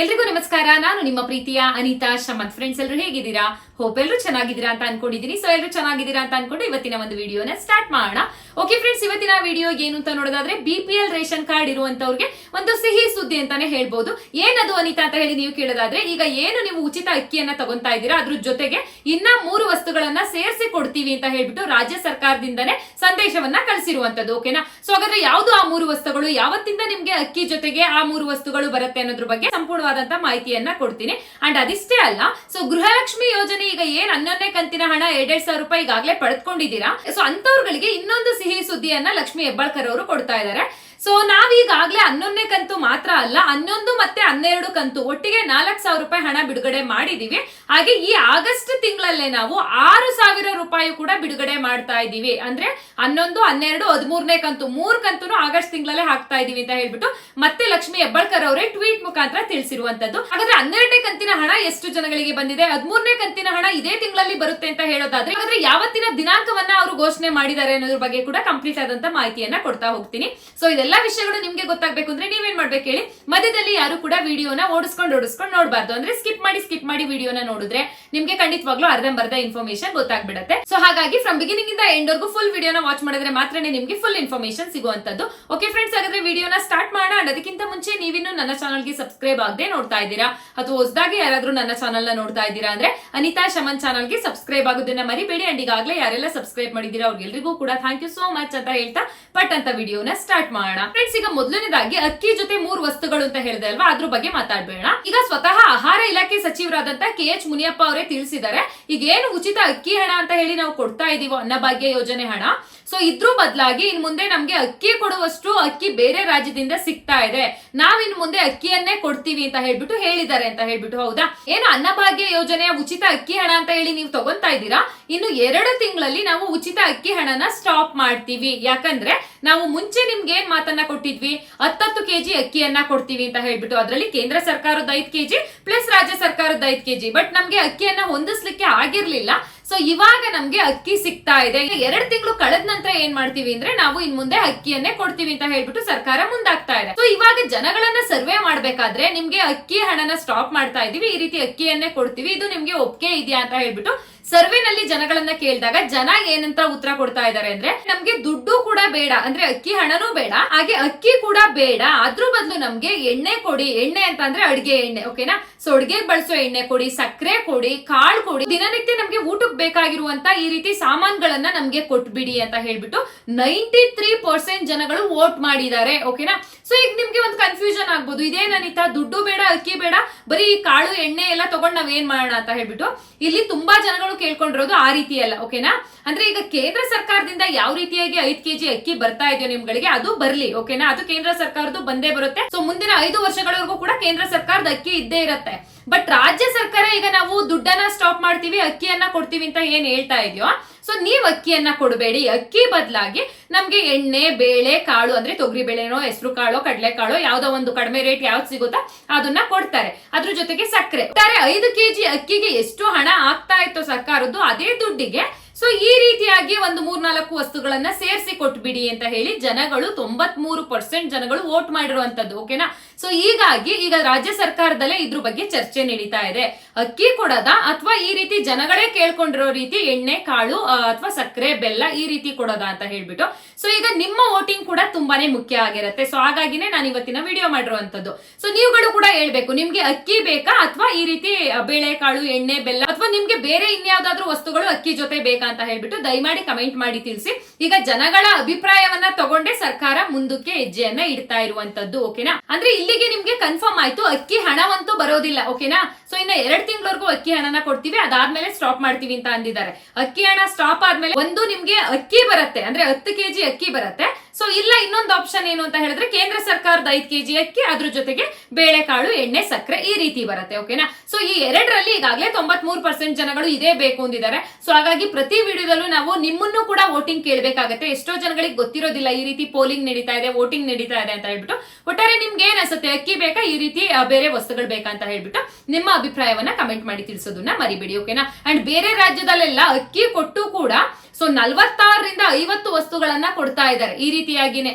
ಎಲ್ರಿಗೂ ನಮಸ್ಕಾರ. ನಾನು ನಿಮ್ಮ ಪ್ರೀತಿಯ ಅನಿತಾ ಶಮತ್. ಫ್ರೆಂಡ್ಸ್ ಎಲ್ಲರೂ ಹೇಗಿದ್ದೀರಾ? ಹೋಪ್ ಎಲ್ಲರೂ ಚೆನ್ನಾಗಿದ್ದೀರಾ ಅಂತ ಅನ್ಕೊಂಡಿದ್ದೀನಿ. ಸೊ ಎಲ್ಲರೂ ಚೆನ್ನಾಗಿದ್ದೀರಾ ಅಂತ ಅನ್ಕೊಂಡು ಇವತ್ತಿನ ಒಂದು ವಿಡಿಯೋನ ಸ್ಟಾರ್ಟ್ ಮಾಡೋಣ. ಓಕೆ ಫ್ರೆಂಡ್ಸ್ ಇವತ್ತಿನ ವಿಡಿಯೋ ಏನು ಅಂತ ನೋಡೋದಾದ್ರೆ ಬಿ ರೇಷನ್ ಕಾರ್ಡ್ ಇರುವಂತವ್ರಿಗೆ ಒಂದು ಸಿಹಿ ಸುದ್ದಿ ಅಂತಾನೆ ಹೇಳ್ಬಹುದು ಏನದು ಅನಿತಾ ಅಂತ ಹೇಳಿ ನೀವು ಕೇಳೋದಾದ್ರೆ, ಈಗ ಏನು ನೀವು ಉಚಿತ ಅಕ್ಕಿಯನ್ನ ತಗೊಂತಾ ಇದ್ದೀರಾ, ಅದ್ರ ಜೊತೆಗೆ ಇನ್ನ ಮೂರು ವಸ್ತುಗಳನ್ನ ಸೇರಿಸಿ ಕೊಡ್ತೀವಿ ಅಂತ ಹೇಳ್ಬಿಟ್ಟು ರಾಜ್ಯ ಸರ್ಕಾರದಿಂದನೇ ಸಂದೇಶವನ್ನ ಕಳಿಸಿರುವಂತದ್ದು ಓಕೆನಾ ಸೊ ಹಾಗಾದ್ರೆ ಯಾವ್ದು ಆ ಮೂರು ವಸ್ತುಗಳು? ಯಾವತ್ತಿಂದ ನಿಮ್ಗೆ ಅಕ್ಕಿ ಜೊತೆಗೆ ಆ ಮೂರು ವಸ್ತುಗಳು ಬರುತ್ತೆ ಅನ್ನೋದ್ರ ಬಗ್ಗೆ ಸಂಪೂರ್ಣವಾದಂತ ಮಾಹಿತಿಯನ್ನ ಕೊಡ್ತೀನಿ. ಅಂಡ್ ಅದಿಷ್ಟೇ ಅಲ್ಲ ಸೊ ಗೃಹಲಕ್ಷ್ಮಿ ಯೋಜನೆ ಈಗ ಏನ್ ಹನ್ನೊಂದನೇ ಕಂತಿನ ಹಣ ಎರಡೆರಡ್ ಸಾವಿರ ರೂಪಾಯಿ ಈಗಾಗಲೇ ಪಡೆದುಕೊಂಡಿದ್ದೀರಾ ಸೊ ಅಂತವ್ರುಗಳಿಗೆ ಇನ್ನೊಂದು ಸಿಹಿ ಸುದ್ದಿಯನ್ನ ಲಕ್ಷ್ಮಿ ಹೆಬ್ಬಾಳ್ಕರ್ ಅವರು ಕೊಡ್ತಾ ಇದ್ದಾರೆ. ಸೊ ನಾವೀಗಾಗಲೇ ಹನ್ನೊಂದನೇ ಕಂತು ಮಾತ್ರ ಅಲ್ಲ, ಹನ್ನೊಂದು ಮತ್ತೆ ಹನ್ನೆರಡು ಕಂತು, ಒಟ್ಟಿಗೆ ನಾಲ್ಕು ಸಾವಿರ ರೂಪಾಯಿ ಹಣ ಬಿಡುಗಡೆ ಮಾಡಿದೀವಿ. ಹಾಗೆ ಈ ಆಗಸ್ಟ್ ತಿಂಗಳಲ್ಲೇ ನಾವು ಆರು ಸಾವಿರ ರೂಪಾಯಿ ಕೂಡ ಬಿಡುಗಡೆ ಮಾಡ್ತಾ ಇದೀವಿ. ಅಂದ್ರೆ ಹನ್ನೊಂದು, ಹನ್ನೆರಡು, ಹದಿಮೂರನೇ ಕಂತು, ಮೂರು ಕಂತು ಆಗಸ್ಟ್ ತಿಂಗಳಲ್ಲೇ ಹಾಕ್ತಾ ಇದೀವಿ ಅಂತ ಹೇಳ್ಬಿಟ್ಟು ಮತ್ತೆ ಲಕ್ಷ್ಮಿ ಹೆಬ್ಬಾಳ್ಕರ್ ಅವರೇ ಟ್ವೀಟ್ ಮುಖಾಂತರ ತಿಳಿಸಿರುವಂತದ್ದು ಹಾಗಾದ್ರೆ ಹನ್ನೆರಡನೇ ಕಂತಿನ ಹಣ ಎಷ್ಟು ಜನಗಳಿಗೆ ಬಂದಿದೆ? ಹದಿಮೂರನೇ ಕಂತಿನ ಹಣ ಇದೇ ತಿಂಗಳಲ್ಲಿ ಬರುತ್ತೆ ಅಂತ ಹೇಳೋದಾದ್ರೆ, ಹಾಗಾದ್ರೆ ಯಾವತ್ತಿನ ದಿನಾಂಕವನ್ನ ಅವರು ಘೋಷಣೆ ಮಾಡಿದ್ದಾರೆ ಅನ್ನೋದ್ರ ಬಗ್ಗೆ ಕೂಡ ಕಂಪ್ಲೀಟ್ ಆದಂತ ಮಾಹಿತಿಯನ್ನ ಕೊಡ್ತಾ ಹೋಗ್ತೀನಿ. ಸೊ ಇದೆಲ್ಲ ವಿಷಯಗಳು ನಿಮ್ಗೆ ಗೊತ್ತಾಗ್ಬೇಕು ಅಂದ್ರೆ ನೀವೇನ್ ಮಾಡ್ಬೇಕು ಹೇಳಿ? ಮಧ್ಯದಲ್ಲಿ ಯಾರು ಕೂಡ ವಿಡಿಯೋನ ಓಡಿಸ್ಕೊಂಡು ಓಡಿಸ್ಕೊಂಡು ನೋಡಬಾರ್ದು. ಅಂದ್ರೆ ಸ್ಕಿಪ್ ಮಾಡಿ ಸ್ಕಿಪ್ ಮಾಡಿ ವಿಡಿಯೋನ ನೋಡಿದ್ರೆ ನಿಮ್ಗೆ ಖಂಡಿತವಾಗ್ಲೂ ಅರ್ಧಂಬರ್ಧ ಇನ್ಫಾರ್ಮೇಶನ್ ಗೊತ್ತಾಗ್ಬಿಡತ್ತೆ. ಸೊ ಹಾಗಾಗಿ ಫ್ರಮ್ ಬಿಗಿನಿಂಗ್ ಇಂದ ಎಂಡ್ ವರ್ಗು ಫುಲ್ ವಿಡಿಯೋನ ವಾಚ್ ಮಾಡಿದ್ರೆ ಮಾತ್ರನೇ ನಿಮ್ಗೆ ಫುಲ್ ಇನ್ಫಾರ್ಮೇಶನ್ ಸಿಗುವಂತದ್ದು ಓಕೆ ಫ್ರೆಂಡ್ಸ್ ಹಾಗಾದ್ರೆ ವಿಡಿಯೋನ ಸ್ಟಾರ್ಟ್ ಮಾಡೋಣ. ಅದಕ್ಕಿಂತ ಮುಂಚೆ ನೀವಿನ್ನು ನನ್ನ ಚಾನಲ್ಗೆ ಸಬ್ಸ್ಕ್ರೈಬ್ ಆಗದೆ ನೋಡ್ತಾ ಇದ್ದೀರಾ? ಅಥವಾ ಹೊಸದಾಗಿ ಯಾರಾದ್ರೂ ನನ್ನ ಚಾನಲ್ನ ನೋಡ್ತಾ ಇದ್ದೀರಾ ಅಂದ್ರೆ ಅನಿತಾ ಶಮನ್ ಚಾನಲ್ಗೆ ಸಬ್ಸ್ಕ್ರೈಬ್ ಆಗೋದನ್ನ ಮರಿಬೇಡಿ. ಅಂಡ್ ಈಗಾಗಲೇ ಯಾರೆಲ್ಲ ಸಬ್ಸ್ಕ್ರೈಬ್ ಮಾಡಿದ್ದೀರಾ ಅವ್ರಿಗೆಲ್ರಿಗೂ ಕೂಡ ಥ್ಯಾಂಕ್ ಯು ಸೋ ಮಚ್ ಅಂತ ಹೇಳ್ತಾ ಪಟ್ ಅಂತ ವಿಡಿಯೋನ ಸ್ಟಾರ್ಟ್ ಮಾಡೋಣ. ಫ್ರೆಂಡ್ಸ್ ಈಗ ಮೊದಲನೇದಾಗಿ ಅಕ್ಕಿ ಜೊತೆ ಮೂರು ವಸ್ತುಗಳು ಅಂತ ಹೇಳಿದೆ ಅಲ್ವಾ? ಅದ್ರ ಬಗ್ಗೆ ಮಾತಾಡ್ಬೇಡ ಈಗ ಸ್ವತಃ ಆಹಾರ ಇಲಾಖೆ ಸಚಿವರಾದಂತ ಕೆ ಎಚ್ ಮುನಿಯಪ್ಪ ಅವರೇ ತಿಳಿಸಿದ್ದಾರೆ. ಈಗ ಏನು ಉಚಿತ ಅಕ್ಕಿ ಹಣ ಅಂತ ಹೇಳಿ ನಾವು ಕೊಡ್ತಾ ಇದೀವೋ ಅನ್ನಭಾಗ್ಯ ಯೋಜನೆ ಹಣ? ಸೊ ಇದ್ರ ಬದಲಾಗಿ ಇನ್ ಮುಂದೆ ನಮ್ಗೆ ಅಕ್ಕಿ ಕೊಡುವಷ್ಟು ಅಕ್ಕಿ ಬೇರೆ ರಾಜ್ಯದಿಂದ ಸಿಗ್ತಾ ಇದೆ. ನಾವ್ ಇನ್ ಮುಂದೆ ಅಕ್ಕಿಯನ್ನೇ ಕೊಡ್ತೀವಿ ಅಂತ ಹೇಳ್ಬಿಟ್ಟು ಹೇಳಿದ್ದಾರೆ ಅಂತ ಹೇಳ್ಬಿಟ್ಟು ಹೌದಾ? ಏನು ಅನ್ನಭಾಗ್ಯ ಯೋಜನೆಯ ಉಚಿತ ಅಕ್ಕಿ ಹಣ ಅಂತ ಹೇಳಿ ನೀವು ತಗೊಂತಾ ಇದ್ದೀರಾ? ಇನ್ನು ಎರಡು ತಿಂಗಳಲ್ಲಿ ನಾವು ಉಚಿತ ಅಕ್ಕಿ ಹಣನ ಸ್ಟಾಪ್ ಮಾಡ್ತೀವಿ. ಯಾಕಂದ್ರೆ ನಾವು ಮುಂಚೆ ನಿಮ್ಗೆ ಏನ್ ಮಾತನ್ನ ಕೊಟ್ಟಿದ್ವಿ? ಹತ್ತತ್ತು ಕೆಜಿ ಅಕ್ಕಿಯನ್ನ ಕೊಡ್ತೀವಿ ಅಂತ ಹೇಳ್ಬಿಟ್ಟು ಅದರಲ್ಲಿ ಕೇಂದ್ರ ಸರ್ಕಾರದ ಐದ್ ಕೆಜಿ ಪ್ಲಸ್ ರಾಜ್ಯ ಸರ್ಕಾರದ ಐದ್ ಕೆಜಿ. ಬಟ್ ನಮ್ಗೆ ಅಕ್ಕಿಯನ್ನ ಹೊಂದಿಸ್ಲಿಕ್ಕೆ ಆಗಿರ್ಲಿಲ್ಲ. ಸೊ ಇವಾಗ ನಮ್ಗೆ ಅಕ್ಕಿ ಸಿಗ್ತಾ ಇದೆ. ಎರಡ್ ತಿಂಗಳು ಕಳೆದ ನಂತರ ಏನ್ ಮಾಡ್ತೀವಿ ಅಂದ್ರೆ ನಾವು ಇನ್ ಮುಂದೆ ಅಕ್ಕಿಯನ್ನೇ ಕೊಡ್ತೀವಿ ಅಂತ ಹೇಳ್ಬಿಟ್ಟು ಸರ್ಕಾರ ಮುಂದಾಗ್ತಾ ಇದೆ. ಸೊ ಇವಾಗ ಜನಗಳನ್ನ ಸರ್ವೆ ಮಾಡ್ಬೇಕಾದ್ರೆ ನಿಮ್ಗೆ ಅಕ್ಕಿ ಹಣನ ಸ್ಟಾಪ್ ಮಾಡ್ತಾ ಇದೀವಿ. ಈ ರೀತಿ ಅಕ್ಕಿಯನ್ನೇ ಕೊಡ್ತೀವಿ. ಇದು ನಿಮ್ಗೆ ಒಪ್ಪಿಗೆ ಇದೆಯಾ ಅಂತ ಹೇಳ್ಬಿಟ್ಟು ಸರ್ವೆನಲ್ಲಿ ಜನಗಳನ್ನ ಕೇಳಿದಾಗ ಜನ ಏನಂತ ಉತ್ತರ ಕೊಡ್ತಾ ಇದ್ದಾರೆ ಅಂದ್ರೆ, ನಮ್ಗೆ ದುಡ್ಡು ಕೂಡ ಬೇಡ, ಅಂದ್ರೆ ಅಕ್ಕಿ ಹಣನೂ ಬೇಡ, ಹಾಗೆ ಅಕ್ಕಿ ಕೂಡ ಬೇಡ ಅದ್ರ ಬದಲು ನಮ್ಗೆ ಎಣ್ಣೆ ಕೊಡಿ, ಎಣ್ಣೆ ಅಂತ ಅಂದ್ರೆ ಅಡ್ಗೆ ಎಣ್ಣೆ, ಓಕೆನಾ? ಸೊ ಅಡ್ಗೆಗೆ ಬಳಸೋ ಎಣ್ಣೆ ಕೊಡಿ ಸಕ್ಕರೆ ಕೊಡಿ, ಕಾಳು ಕೊಡಿ, ದಿನನಿತ್ಯ ನಮ್ಗೆ ಊಟಕ್ಕೆ ಬೇಕಾಗಿರುವಂತ ಈ ರೀತಿ ಸಾಮಾನುಗಳನ್ನ ನಮ್ಗೆ ಕೊಟ್ಬಿಡಿ ಅಂತ ಹೇಳ್ಬಿಟ್ಟು ನೈಂಟಿ ತ್ರೀ ಪರ್ಸೆಂಟ್ ಜನಗಳು ವೋಟ್ ಮಾಡಿದ್ದಾರೆ, ಓಕೆನಾ? ಸೊ ಈಗ ನಿಮ್ಗೆ ಒಂದು ಕನ್ಫ್ಯೂಷನ್ ಆಗ್ಬೋದು ಇದೇನಿತ ದುಡ್ಡು ಬೇಡ, ಅಕ್ಕಿ ಬೇಡ, ಬರೀ ಕಾಳು, ಎಣ್ಣೆ ಎಲ್ಲ ತಗೊಂಡ್ ನಾವ್ ಏನ್ ಮಾಡೋಣ ಅಂತ ಹೇಳ್ಬಿಟ್ಟು, ಇಲ್ಲಿ ತುಂಬಾ ಜನಗಳು ಕೇಳ್ಕೊಂಡಿರೋದು ಆ ರೀತಿ ಅಲ್ಲ, ಓಕೆನಾ? ಅಂದ್ರೆ ಈಗ ಕೇಂದ್ರ ಸರ್ಕಾರದಿಂದ ಯಾವ ರೀತಿಯಾಗಿ ಐದ್ ಕೆಜಿ ಅಕ್ಕಿ ಬರ್ತಾ ಇದೆಯೋ ನಿಮ್ಗಳಿಗೆ ಅದು ಬರ್ಲಿ, ಓಕೆನಾ? ಅದು ಕೇಂದ್ರ ಸರ್ಕಾರದ್ದು ಬಂದೇ ಬರುತ್ತೆ. ಸೊ ಮುಂದಿನ ಐದು ವರ್ಷಗಳವರೆಗೂ ಕೂಡ ಕೇಂದ್ರ ಸರ್ಕಾರದ ಅಕ್ಕಿ ಇದ್ದೇ ಇರುತ್ತೆ. ಬಟ್ ರಾಜ್ಯ ಸರ್ಕಾರ ಈಗ ನಾವು ದುಡ್ಡನ್ನ ಸ್ಟಾಪ್ ಮಾಡ್ತೀವಿ, ಅಕ್ಕಿಯನ್ನ ಕೊಡ್ತೀವಿ ಅಂತ ಏನ್ ಹೇಳ್ತಾ ಇದೆಯೋ ಸೊ ನೀವ್ ಅಕ್ಕಿಯನ್ನ ಕೊಡಬೇಡಿ. ಅಕ್ಕಿ ಬದಲಾಗಿ ನಮ್ಗೆ ಎಣ್ಣೆ, ಬೇಳೆ, ಕಾಳು ಅಂದ್ರೆ ತೊಗರಿ ಬೇಳೆನೋ, ಹೆಸರು ಕಾಳು, ಕಡಲೆ ಕಾಳು, ಯಾವ್ದೋ ಒಂದು ಕಡಿಮೆ ರೇಟ್ ಯಾವ್ದು ಸಿಗುತ್ತಾ ಅದನ್ನ ಕೊಡ್ತಾರೆ. ಅದ್ರ ಜೊತೆಗೆ ಸಕ್ಕರೆ. ಒಟ್ಟಾರೆ ಐದು ಕೆಜಿ ಅಕ್ಕಿಗೆ ಎಷ್ಟು ಹಣ ಆಗ್ತಾ ಇತ್ತು ಸರ್ಕಾರದ್ದು, ಅದೇ ದುಡ್ಡಿಗೆ ಸೊ ಈ ರೀತಿಯಾಗಿ ಒಂದು ಮೂರ್ನಾಲ್ಕು ವಸ್ತುಗಳನ್ನ ಸೇರಿಸಿ ಕೊಟ್ಬಿಡಿ ಅಂತ ಹೇಳಿ ಜನಗಳು ತೊಂಬತ್ ಮೂರು ಪರ್ಸೆಂಟ್ ಜನಗಳು ವೋಟ್ ಮಾಡಿರುವಂತದ್ದು ಓಕೆನಾ ಸೊ ಹೀಗಾಗಿ ಈಗ ರಾಜ್ಯ ಸರ್ಕಾರದಲ್ಲೇ ಇದ್ರ ಬಗ್ಗೆ ಚರ್ಚೆ ನಡೀತಾ ಇದೆ. ಅಕ್ಕಿ ಕೊಡದ ಅಥವಾ ಈ ರೀತಿ ಜನಗಳೇ ಕೇಳ್ಕೊಂಡಿರೋ ರೀತಿ ಎಣ್ಣೆ, ಕಾಳು ಅಥವಾ ಸಕ್ಕರೆ, ಬೆಲ್ಲ ಈ ರೀತಿ ಕೊಡೋದ ಅಂತ ಹೇಳ್ಬಿಟ್ಟು. ಸೊ ಈಗ ನಿಮ್ಮ ವೋಟಿಂಗ್ ಕೂಡ ತುಂಬಾನೇ ಮುಖ್ಯ ಆಗಿರುತ್ತೆ. ಸೊ ಹಾಗಾಗಿನೇ ನಾನು ಇವತ್ತಿನ ವಿಡಿಯೋ ಮಾಡಿರುವಂತದ್ದು ಸೊ ನೀವುಗಳು ಕೂಡ ಹೇಳ್ಬೇಕು, ನಿಮ್ಗೆ ಅಕ್ಕಿ ಬೇಕಾ ಅಥವಾ ಈ ರೀತಿ ಬೇಳೆ, ಕಾಳು, ಎಣ್ಣೆ, ಬೆಲ್ಲ, ಅಥವಾ ನಿಮ್ಗೆ ಬೇರೆ ಇನ್ಯಾವ್ದಾದ್ರು ವಸ್ತುಗಳು ಅಕ್ಕಿ ಜೊತೆ ಬೇಕಾ ಅಂತ ಹೇಳ್ಬಿಟ್ಟು ದಯಮಾಡಿ ಕಮೆಂಟ್ ಮಾಡಿ ತಿಳಿಸಿ. ಈಗ ಜನಗಳ ಅಭಿಪ್ರಾಯವನ್ನ ತಗೊಂಡೆ ಸರ್ಕಾರ ಮುಂದಕ್ಕೆ ಹೆಜ್ಜೆಯನ್ನ ಇಡ್ತಾ ಇರುವಂತದ್ದು, ಓಕೆನಾ? ಅಂದ್ರೆ ಇಲ್ಲಿಗೆ ನಿಮ್ಗೆ ಕನ್ಫರ್ಮ್ ಆಯ್ತು, ಅಕ್ಕಿ ಹಣವಂತೂ ಬರೋದಿಲ್ಲ, ಓಕೆನಾ? ಸೊ ಇನ್ನ ಎರಡ್ ತಿಂಗಳವರೆಗೂ ಅಕ್ಕಿ ಹಣನ ಕೊಡ್ತೀವಿ, ಅದಾದ್ಮೇಲೆ ಸ್ಟಾಪ್ ಮಾಡ್ತೀವಿ ಅಂತ ಅಂದಿದ್ದಾರೆ. ಅಕ್ಕಿ ಹಣ ಸ್ಟಾಪ್ ಆದ್ಮೇಲೆ ಒಂದು ನಿಮ್ಗೆ ಅಕ್ಕಿ ಬರುತ್ತೆ, ಅಂದ್ರೆ ಹತ್ತು ಕೆಜಿ ಅಕ್ಕಿ ಬರುತ್ತೆ. ಸೊ ಇಲ್ಲ, ಇನ್ನೊಂದು ಆಪ್ಷನ್ ಏನು ಅಂತ ಹೇಳಿದ್ರೆ ಕೇಂದ್ರ ಸರ್ಕಾರದ ಐದು ಕೆಜಿ ಅಕ್ಕಿ, ಅದ್ರ ಜೊತೆಗೆ ಬೇಳೆಕಾಳು, ಎಣ್ಣೆ, ಸಕ್ಕರೆ ಈ ರೀತಿ ಬರುತ್ತೆ ಓಕೆನಾ ಸೊ ಈ ಎರಡರಲ್ಲಿ ಈಗಾಗಲೇ ತೊಂಬತ್ ಮೂರು ಪರ್ಸೆಂಟ್ ಜನಗಳು ಇದೇ ಬೇಕು ಅಂದಿದ್ದಾರೆ. ಸೊ ಹಾಗಾಗಿ ಪ್ರತಿ ವಿಡಿಯೋದಲ್ಲೂ ನಾವು ನಿಮ್ಮನ್ನು ಕೂಡ ವೋಟಿಂಗ್ ಕೇಳಬೇಕಾಗತ್ತೆ. ಎಷ್ಟೋ ಜನಗಳಿಗೆ ಗೊತ್ತಿರೋದಿಲ್ಲ ಈ ರೀತಿ ಪೋಲಿಂಗ್ ನಡೀತಾ ಇದೆ ವೋಟಿಂಗ್ ನಡೀತಾ ಇದೆ ಅಂತ ಹೇಳ್ಬಿಟ್ಟು. ಒಟ್ಟಾರೆ ನಿಮ್ಗೆ ಏನ್ ಅನ್ಸುತ್ತೆ? ಅಕ್ಕಿ ಬೇಕಾ? ಈ ರೀತಿ ಬೇರೆ ವಸ್ತುಗಳು ಬೇಕಾ ಅಂತ ಹೇಳ್ಬಿಟ್ಟು ನಿಮ್ಮ ಅಭಿಪ್ರಾಯವನ್ನ ಕಮೆಂಟ್ ಮಾಡಿ ತಿಳಿಸೋದನ್ನ ಮರಿಬೇಡಿ ಓಕೆನಾ ಅಂಡ್ ಬೇರೆ ರಾಜ್ಯದಲ್ಲೆಲ್ಲ ಅಕ್ಕಿ ಕೊಟ್ಟು ಕೂಡ ಸೊ ನಲ್ವತ್ತಾರರಿಂದ ಐವತ್ತು ವಸ್ತುಗಳನ್ನ ಕೊಡ್ತಾ ಇದ್ದಾರೆ. ಈ ರೀತಿಯಾಗಿನೇ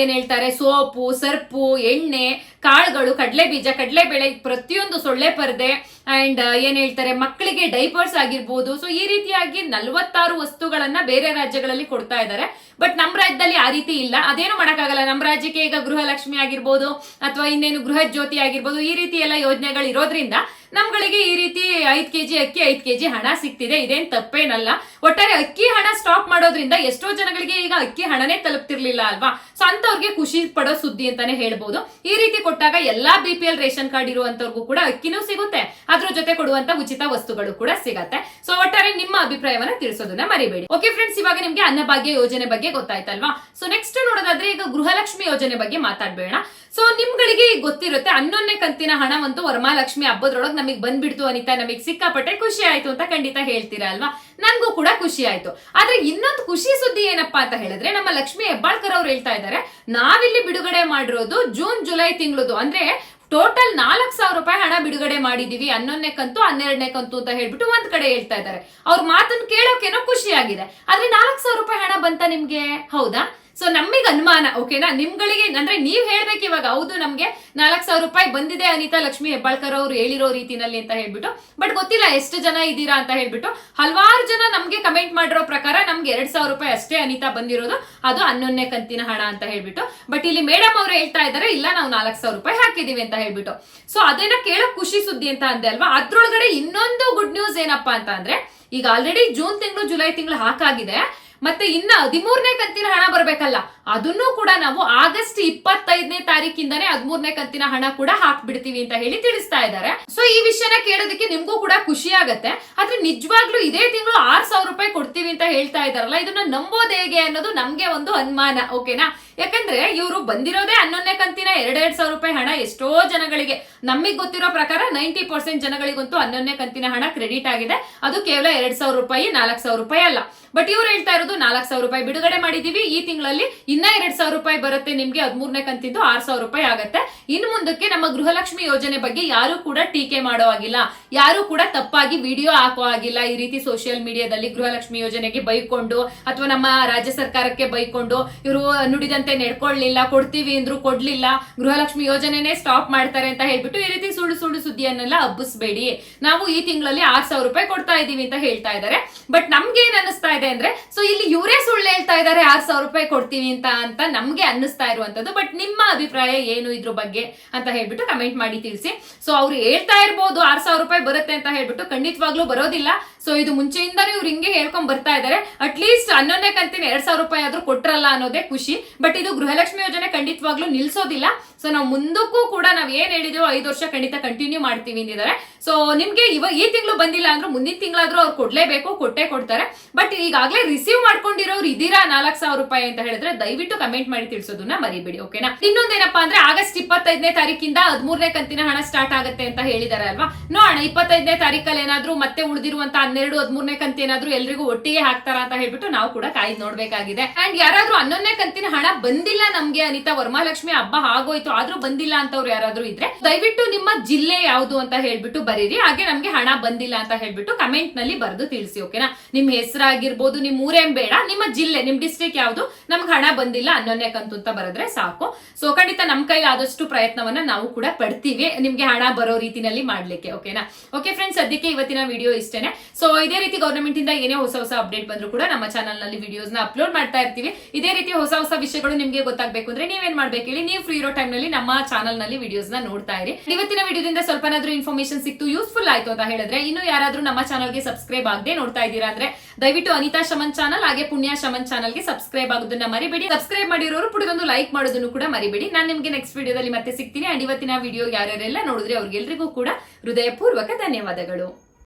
ಏನ್ ಹೇಳ್ತಾರೆ, ಸೋಪು, ಸರ್ಪು, ಎಣ್ಣೆ, ಕಾಳುಗಳು ಕಡಲೆ ಬೀಜ ಕಡಲೆ ಬೆಳೆ ಪ್ರತಿಯೊಂದು ಸೊಳ್ಳೆ ಪರದೆ, ಅಂಡ್, ಏನ್ ಹೇಳ್ತಾರೆ, ಮಕ್ಕಳಿಗೆ ಡೈಪರ್ಸ್ ಆಗಿರ್ಬೋದು. ಸೊ ಈ ರೀತಿಯಾಗಿ ನಲ್ವತ್ತಾರು ವಸ್ತುಗಳನ್ನ ಬೇರೆ ರಾಜ್ಯಗಳಲ್ಲಿ ಕೊಡ್ತಾ ಇದ್ದಾರೆ. ಬಟ್ ನಮ್ಮ ರಾಜ್ಯದಲ್ಲಿ ಆ ರೀತಿ ಇಲ್ಲ. ಅದೇನು ಮಾಡೋಕ್ಕಾಗಲ್ಲ. ನಮ್ಮ ರಾಜ್ಯಕ್ಕೆ ಈಗ ಗೃಹಲಕ್ಷ್ಮಿ ಆಗಿರ್ಬೋದು, ಅಥವಾ ಇನ್ನೇನು ಗೃಹ ಜ್ಯೋತಿ ಆಗಿರ್ಬೋದು, ಈ ರೀತಿ ಎಲ್ಲ ಯೋಜನೆಗಳು ಇರೋದ್ರಿಂದ ನಮ್ಗಳಿಗೆ ಈ ರೀತಿ ಐದ್ ಕೆಜಿ ಅಕ್ಕಿ, ಐದ್ ಕೆಜಿ ಹಣ ಸಿಗ್ತಿದೆ. ಇದೇನ್ ತಪ್ಪೇನಲ್ಲ. ಒಟ್ಟಾರೆ ಅಕ್ಕಿ ಹಣ ಸ್ಟಾಪ್ ಮಾಡೋದ್ರಿಂದ ಎಷ್ಟೋ ಜನಗಳಿಗೆ ಈಗ ಅಕ್ಕಿ ಹಣನೇ ತಲುಪ್ತಿರ್ಲಿಲ್ಲ ಅಲ್ವಾ? ಸೊ ಅಂತವ್ರಿಗೆ ಖುಷಿ ಪಡೋ ಸುದ್ದಿ ಅಂತಾನೆ ಹೇಳ್ಬೋದು. ಈ ರೀತಿ ಕೊಟ್ಟಾಗ ಎಲ್ಲಾ ಬಿ ರೇಷನ್ ಕಾರ್ಡ್ ಇರುವಂತವ್ರಿಗೂ ಕೂಡ ಅಕ್ಕಿನೂ ಸಿಗುತ್ತೆ. ಅದ್ರ ಜೊತೆ ಕೊಡುವಂತ ಉಚಿತ ವಸ್ತುಗಳು ಕೂಡ ಸಿಗತ್ತೆ. ಸೊ ಒಟ್ಟಾರೆ ನಿಮ್ಮ ಅಭಿಪ್ರಾಯವನ್ನ ತಿಳಿಸೋದನ್ನ ಮರಿಬೇಡಿ. ಓಕೆ ಫ್ರೆಂಡ್ಸ್ ಇವಾಗ ನಿಮ್ಗೆ ಅನ್ನಭಾಗ್ಯ ಯೋಜನೆ ಬಗ್ಗೆ ಗೊತ್ತಾಯ್ತಲ್ವಾ? ಸೊ ನೆಕ್ಸ್ಟ್ ನೋಡೋದಾದ್ರೆ ಈಗ ಗೃಹಲಕ್ಷ್ಮಿ ಯೋಜನೆ ಬಗ್ಗೆ ಮಾತಾಡ್ಬೇಡ ಸೊ ನಿಮ್ಗಳಿಗೆ ಗೊತ್ತಿರುತ್ತೆ, ಹನ್ನೊಂದನೇ ಕಂತಿನ ಹಣವಂತೂ ವರಮಹಾಲಕ್ಷ್ಮಿ ಹಬ್ಬದ್ರೊಳಗೆ ನಮಗೆ ಬಂದ್ಬಿಡ್ತು ಅನಿತಾ. ನಮಗೆ ಸಿಕ್ಕಾಪಟ್ಟೆ ಖುಷಿ ಆಯ್ತು ಅಂತ ಖಂಡಿತ ಹೇಳ್ತೀರಾ ಅಲ್ವಾ? ನನ್ಗೂ ಕೂಡ ಖುಷಿ ಆಯ್ತು. ಆದ್ರೆ ಇನ್ನೊಂದು ಖುಷಿ ಸುದ್ದಿ ಏನಪ್ಪಾ ಅಂತ ಹೇಳಿದ್ರೆ, ನಮ್ಮ ಲಕ್ಷ್ಮಿ ಹೆಬ್ಬಾಳ್ಕರ್ ಅವ್ರು ಹೇಳ್ತಾ ಇದ್ದಾರೆ, ನಾವಿಲ್ಲಿ ಬಿಡುಗಡೆ ಮಾಡಿರೋದು ಜೂನ್, ಜುಲೈ ತಿಂಗಳದು. ಅಂದ್ರೆ ಟೋಟಲ್ ನಾಲ್ಕು ಸಾವಿರ ರೂಪಾಯಿ ಹಣ ಬಿಡುಗಡೆ ಮಾಡಿದೀವಿ, ಹನ್ನೊಂದನೇ ಕಂತು, ಹನ್ನೆರಡನೇ ಕಂತು ಅಂತ ಹೇಳ್ಬಿಟ್ಟು ಒಂದ್ ಕಡೆ ಹೇಳ್ತಾ ಇದ್ದಾರೆ. ಅವ್ರ ಮಾತನ್ನ ಕೇಳೋಕೇನೋ ಖುಷಿ ಆಗಿದೆ ಆದ್ರೆ ನಾಲ್ಕು ಸಾವಿರ ರೂಪಾಯಿ ಹಣ ಬಂತ ನಿಮ್ಗೆ? ಹೌದಾ? ಸೊ ನಮಗೆ ಅನುಮಾನ ಓಕೆನಾ ನಿಮ್ಗಳಿಗೆ, ಅಂದ್ರೆ ನೀವ್ ಹೇಳ್ಬೇಕು ಇವಾಗ, ಹೌದು ನಮ್ಗೆ ನಾಲ್ಕು ಸಾವಿರ ರೂಪಾಯಿ ಬಂದಿದೆ ಅನಿತಾ ಲಕ್ಷ್ಮಿ ಹೆಬ್ಬಾಳ್ಕರ್ ಅವರು ಹೇಳಿರೋ ರೀತಿನಲ್ಲಿ ಅಂತ ಹೇಳ್ಬಿಟ್ಟು ಬಟ್ ಗೊತ್ತಿಲ್ಲ ಎಷ್ಟು ಜನ ಇದ್ದೀರಾ ಅಂತ ಹೇಳ್ಬಿಟ್ಟು, ಹಲವಾರು ಜನ ನಮ್ಗೆ ಕಮೆಂಟ್ ಮಾಡಿರೋ ಪ್ರಕಾರ ನಮ್ಗೆ ಎರಡ್ ಸಾವಿರ ರೂಪಾಯಿ ಅಷ್ಟೇ ಅನಿತಾ ಬಂದಿರೋದು, ಅದು ಹನ್ನೊಂದನೇ ಕಂತಿನ ಹಣ ಅಂತ ಹೇಳ್ಬಿಟ್ಟು ಬಟ್ ಇಲ್ಲಿ ಮೇಡಮ್ ಅವರು ಹೇಳ್ತಾ ಇದ್ದಾರೆ ಇಲ್ಲ ನಾವು ನಾಲ್ಕು ಸಾವಿರ ರೂಪಾಯಿ ಹಾಕಿದೀವಿ ಅಂತ ಹೇಳ್ಬಿಟ್ಟು. ಸೊ ಅದನ್ನ ಕೇಳೋ ಖುಷಿ ಸುದ್ದಿ ಅಂತ ಅಂದೆ ಅಲ್ವಾ? ಅದ್ರೊಳಗಡೆ ಇನ್ನೊಂದು ಗುಡ್ ನ್ಯೂಸ್ ಏನಪ್ಪಾ ಅಂತ ಅಂದ್ರೆ, ಈಗ ಆಲ್ರೆಡಿ ಜೂನ್ ತಿಂಗಳು ಜುಲೈ ತಿಂಗಳು ಹಾಕಾಗಿದೆ ಮತ್ತೆ ಇನ್ನ ಹದಿಮೂರನೇ ಕಂತಿನ ಹಣ ಬರ್ಬೇಕಲ್ಲ ಅದನ್ನು ಕೂಡ ನಾವು ಆಗಸ್ಟ್ ಇಪ್ಪತ್ತೈದನೇ ತಾರೀಕಿಂದಾನೇ ಹದಿಮೂರನೇ ಕಂತಿನ ಹಣ ಕೂಡ ಹಾಕ್ಬಿಡ್ತೀವಿ ಅಂತ ಹೇಳಿ ತಿಳಿಸ್ತಾ ಇದ್ದಾರೆ. ಸೊ ಈ ವಿಷಯನ ಕೇಳೋದಕ್ಕೆ ನಿಮ್ಗೂ ಕೂಡ ಖುಷಿ ಆಗತ್ತೆ. ಆದ್ರೆ ನಿಜವಾಗ್ಲೂ ಇದೇ ತಿಂಗಳು ಆರ್ ಸಾವಿರ ರೂಪಾಯಿ ಕೊಡ್ತೀವಿ ಅಂತ ಹೇಳ್ತಾ ಇದಾರಲ್ಲ ಇದನ್ನ ನಂಬೋದು ಹೇಗೆ ಅನ್ನೋದು ನಮ್ಗೆ ಒಂದು ಅನುಮಾನ, ಓಕೆನಾ? ಯಾಕಂದ್ರೆ ಇವರು ಬಂದಿರೋದೇ ಹನ್ನೊಂದನೇ ಕಂತಿನ ಎರಡೆರಡ್ ಸಾವಿರ ರೂಪಾಯಿ ಹಣ ಎಷ್ಟೋ ಜನಗಳಿಗೆ. ನಮಗೆ ಗೊತ್ತಿರೋ ಪ್ರಕಾರ ನೈಂಟಿ ಪರ್ಸೆಂಟ್ ಜನಗಳಿಗಂತೂ ಹನ್ನೊಂದನೇ ಕಂತಿನ ಹಣ ಕ್ರೆಡಿಟ್ ಆಗಿದೆ. ಅದು ಕೇವಲ ಎರಡ್ ಸಾವಿರ ರೂಪಾಯಿ, ನಾಲ್ಕು ಸಾವಿರ ರೂಪಾಯಿ ಅಲ್ಲ. ಬಟ್ ಇವ್ರು ಹೇಳ್ತಾ ಇರೋದು ನಾಲ್ಕು ಸಾವಿರ ರೂಪಾಯಿ ಬಿಡುಗಡೆ ಮಾಡಿದೀವಿ. ಈ ತಿಂಗಳಲ್ಲಿ ಇನ್ನ ಎರಡ್ ಸಾವಿರ ರೂಪಾಯಿ ಬರುತ್ತೆ ನಿಮ್ಗೆ, ಹದಿಮೂರನೇ ಕಂತಿದ್ದು ಆರ್ ಸಾವಿರ ರೂಪಾಯಿ ಆಗುತ್ತೆ. ಇನ್ ಮುಂದಕ್ಕೆ ನಮ್ಮ ಗೃಹಲಕ್ಷ್ಮಿ ಯೋಜನೆ ಬಗ್ಗೆ ಯಾರು ಕೂಡ ಟೀಕೆ ಮಾಡೋ ಆಗಿಲ್ಲ ಯಾರು ಕೂಡ ತಪ್ಪಾಗಿ ವಿಡಿಯೋ ಹಾಕೋ ಆಗಿಲ್ಲ ಈ ರೀತಿ ಸೋಷಿಯಲ್ ಮೀಡಿಯಾದಲ್ಲಿ ಗೃಹಲಕ್ಷ್ಮಿ ಯೋಜನೆಗೆ ಬೈಕೊಂಡು ಅಥವಾ ನಮ್ಮ ರಾಜ್ಯ ಸರ್ಕಾರಕ್ಕೆ ಬೈಕೊಂಡು ಇವರು ನುಡಿದಂತೆ ನಡ್ಕೊಳ್ಳಿಲ್ಲ ಕೊಡ್ತೀವಿ ಅಂದ್ರು ಕೊಡ್ಲಿಲ್ಲ, ಗೃಹಲಕ್ಷ್ಮಿ ಯೋಜನೆನೇ ಸ್ಟಾಪ್ ಮಾಡ್ತಾರೆ ಅಂತ ಹೇಳ್ಬಿಟ್ಟು ಈ ರೀತಿ ಸುಳ್ಳು ಸುಳ್ಳು ಸುದ್ದಿಯನ್ನೆಲ್ಲ ಹಬ್ಬಿಸ್ಬೇಡಿ. ನಾವು ಈ ತಿಂಗಳಲ್ಲಿ ಆರ್ ಸಾವಿರ ರೂಪಾಯಿ ಕೊಡ್ತಾ ಇದೀವಿ ಅಂತ ಹೇಳ್ತಾ ಇದ್ದಾರೆ. ಬಟ್ ನಮ್ಗೆ ಏನ್ ಅನಿಸ್ತಾ ಇದೆ ಅಂದ್ರೆ ಸೊ ಇಲ್ಲಿ ಇವರೇ ಸುಳ್ಳು ಹೇಳ್ತಾ ಇದ್ದಾರೆ, ಆರ್ ಸಾವಿರ ರೂಪಾಯಿ ಕೊಡ್ತೀವಿ ಅಂತ. ಅಂತ ನಮ್ಗೆ ಅನ್ನಿಸ್ತಾ ಇರುವಂತದ್ದು ಬಟ್ ನಿಮ್ಮ ಅಭಿಪ್ರಾಯ ಏನು ಇದ್ರ ಬಗ್ಗೆ ಅಂತ ಹೇಳ್ಬಿಟ್ಟು ಕಮೆಂಟ್ ಮಾಡಿ ತಿಳಿಸಿ. ಸೊ ಅವ್ರು ಹೇಳ್ತಾ ಇರ್ಬೋದು ಆರ್ ಸಾವಿರ ರೂಪಾಯಿ ಬರುತ್ತೆ ಅಂತ ಹೇಳ್ಬಿಟ್ಟು ಖಂಡಿತವಾಗ್ಲೂ ಬರೋದಿಲ್ಲ. ಸೊ ಇದು ಮುಂಚೆಯಿಂದಾನೇ ಇವ್ರು ಹಿಂಗೆ ಹೇಳ್ಕೊಂಡ್ ಬರ್ತಾ ಇದ್ದಾರೆ ಅಟ್ಲೀಸ್ಟ್ ಹನ್ನೊಂದನೇ ಕಂತಿನ, ಎರಡ್ ಸಾವಿರ ರೂಪಾಯಿ ಆದ್ರೂ ಕೊಟ್ರಲ್ಲ ಅನ್ನೋದೇ ಖುಷಿ. ಬಟ್ ಇದು ಗೃಹಲಕ್ಷ್ಮಿ ಯೋಜನೆ ಖಂಡಿತವಾಗ್ಲೂ ನಿಲ್ಸೋದಿಲ್ಲ. ಸೊ ನಾವು ಮುಂದಕ್ಕೂ ಕೂಡ ನಾವ್ ಏನ್ ಹೇಳಿದ್ರು ಐದು ವರ್ಷ ಖಂಡಿತ ಕಂಟಿನ್ಯೂ ಮಾಡ್ತೀವಿ ಅಂದಿದ್ದಾರೆ. ಸೊ ನಿಮ್ಗೆ ಇವಾಗ ಈ ತಿಂಗಳು ಬಂದಿಲ್ಲ ಅಂದ್ರೆ ಮುಂದಿನ ತಿಂಗಳಾದ್ರೂ ಅವ್ರು ಕೊಡ್ಲೇಬೇಕು, ಕೊಟ್ಟೆ ಕೊಡ್ತಾರೆ. ಬಟ್ ಈಗಾಗಲೇ ರಿಸೀವ್ ಮಾಡ್ಕೊಂಡಿರೋರು ಇದೀರಾ ನಾಲ್ಕು ಸಾವಿರ ರೂಪಾಯಿ ಅಂತ ಹೇಳಿದ್ರೆ ದಯವಿಟ್ಟು ಕಮೆಂಟ್ ಮಾಡಿ ತಿಳಿಸೋದನ್ನ ಮರಿಬೇಡಿ ಓಕೆನಾ ಇನ್ನೊಂದೇನಪ್ಪಾ ಅಂದ್ರೆ ಆಗಸ್ಟ್ ಇಪ್ಪತ್ತೈದನೇ ತಾರೀಕಿಂದ ಹದಿಮೂರನೇ ಕಂತಿನ ಹಣ ಸ್ಟಾರ್ಟ್ ಆಗುತ್ತೆ ಅಂತ ಹೇಳಿದಾರೆ ಅಲ್ವಾ? ನೋಡೋಣ, ಇಪ್ಪತ್ತೈದನೇ ತಾರೀಕಲ್ಲಿ ಏನಾದ್ರೂ ಮತ್ತೆ ಉಳಿದಿರುವಂತ ಹನ್ನೆರಡು, ಹದಿಮೂರನೇ ಕಂತು ಏನಾದ್ರೂ ಎಲ್ರಿಗೂ ಒಟ್ಟಿಗೆ ಹಾಕ್ತಾರ ಅಂತ ಹೇಳ್ಬಿಟ್ಟು ನಾವು ಕೂಡ ಕಾಯ್ದು ನೋಡ್ಬೇಕಾಗಿದೆ. ಅಂಡ್ ಯಾರಾದ್ರೂ ಹನ್ನೊಂದನೇ ಕಂತಿನ ಹಣ ಬಂದಿಲ್ಲ ನಮ್ಗೆ ಅನಿತಾ ವರಮಹಾಲಕ್ಷ್ಮಿ ಹಬ್ಬ ಆಗೋಯ್ತು ಆದ್ರೂ ಬಂದಿಲ್ಲ ಅಂತವ್ರು ಯಾರಾದ್ರೂ ಇದ್ರೆ ದಯವಿಟ್ಟು ನಿಮ್ಮ ಜಿಲ್ಲೆ ಯಾವುದು ಅಂತ ಹೇಳ್ಬಿಟ್ಟು ಬರೀರಿ. ಹಾಗೆ ನಮ್ಗೆ ಹಣ ಬಂದಿಲ್ಲ ಅಂತ ಹೇಳ್ಬಿಟ್ಟು ಕಮೆಂಟ್ನಲ್ಲಿ ಬರೆದು ತಿಳಿಸಿ ಓಕೆನಾ ನಿಮ್ ಹೆಸರಾಗಿರ್ಬೋದು, ನಿಮ್ ಊರೇನ್ ಬೇಡ, ನಿಮ್ಮ ಜಿಲ್ಲೆ, ನಿಮ್ ಡಿಸ್ಟ್ರಿಕ್ಟ್ ಯಾವುದು, ನಮ್ಗೆ ಹಣ ಬಂದಿಲ್ಲ ಅನ್ನೋನೇ ಕಂತು ಅಂತ ಬರೆದ್ರೆ ಸಾಕು. ಸೊ ಖಂಡಿತ ನಮ್ ಕೈಲಿ ಆದಷ್ಟು ಪ್ರಯತ್ನವನ್ನ ನಾವು ಕೂಡ ಪಡ್ತೀವಿ, ನಿಮ್ಗೆ ಹಣ ಬರೋ ರೀತಿನಲ್ಲಿ ಮಾಡ್ಲಿಕ್ಕೆ ಓಕೆನಾ ಓಕೆ ಫ್ರೆಂಡ್ಸ್ ಸದ್ಯಕ್ಕೆ ಇವತ್ತಿನ ವಿಡಿಯೋ ಇಷ್ಟೇನೆ. ಸೊ ಇದೇ ರೀತಿ ಗೌರ್ಮೆಂಟ್ ಇಂದ ಏನೇ ಹೊಸ ಹೊಸ ಅಪ್ಡೇಟ್ ಬಂದ್ರು ಕೂಡ ನಮ್ಮ ಚಾನಲ್ನಲ್ಲಿ ವಿಡಿಯೋಸ್ನ ಅಪ್ಲೋಡ್ ಮಾಡ್ತಾ ಇರ್ತೀವಿ. ಇದೇ ರೀತಿ ಹೊಸ ಹೊಸ ವಿಷಯಗಳು ನಿಮ್ಗೆ ಗೊತ್ತಾಗಬೇಕು ಅಂದ್ರೆ ನೀವೇನ್ ಮಾಡ್ಬೇಕು ಹೇಳಿ? ನೀವು ಫ್ರೀ ಇರೋ ಟೈಮ್ ನಲ್ಲಿ ನಮ್ಮ ಚಾನಲ್ನಲ್ಲಿ ವಿಡಿಯೋಸ್ನ ನೋಡ್ತಾ ಇರಿ. ಇವತ್ತಿನ ವಿಡಿಯೋದಿಂದ ಸ್ವಲ್ಪನಾದ್ರೂ ಇನ್ಫಾರ್ಮೇಶನ್ ಸಿಕ್ತು ಯೂಸ್ಫುಲ್ ಆಯ್ತು ಅಂತ ಹೇಳಿದ್ರೆ ಇನ್ನು ಯಾರಾದ್ರೂ ನಮ್ಮ ಚಾನಲ್ಗೆ ಸಬ್ಸ್ಕ್ರೈಬ್ ಆಗದೆ ನೋಡ್ತಾ ಇದ್ದೀರಾ ಅಂದ್ರೆ ದಯವಿಟ್ಟು ಅನಿತಾ ಶಮನ್ ಚಾನಲ್ ಹಾಗೆ ಪುಣ್ಯ ಶಮನ್ ಚಾನಲ್ಗೆ ಸಬ್ಸ್ಕ್ರೈಬ್ ಆಗೋದನ್ನ ಮರಿಬೇಡಿ. ಸಬ್ಸ್ಕ್ರೈಬ್ ಮಾಡಿರೋರು ಪುಡಿದೊಂದು ಲೈಕ್ ಮಾಡೋದನ್ನು ಕೂಡ ಮರಿಬೇಡಿ. ನಾನು ನಿಮ್ಗೆ ನೆಕ್ಸ್ಟ್ ವಿಡಿಯೋದಲ್ಲಿ ಮತ್ತೆ ಸಿಗ್ತೀನಿ. ಅಂಡ್ ಇವತ್ತಿನ ವಿಡಿಯೋ ಯಾರ್ಯಾರೆಲ್ಲ ನೋಡಿದ್ರೆ ಅವ್ರಿಗೆಲ್ರಿಗೂ ಕೂಡ ಹೃದಯಪೂರ್ವಕ ಧನ್ಯವಾದಗಳು.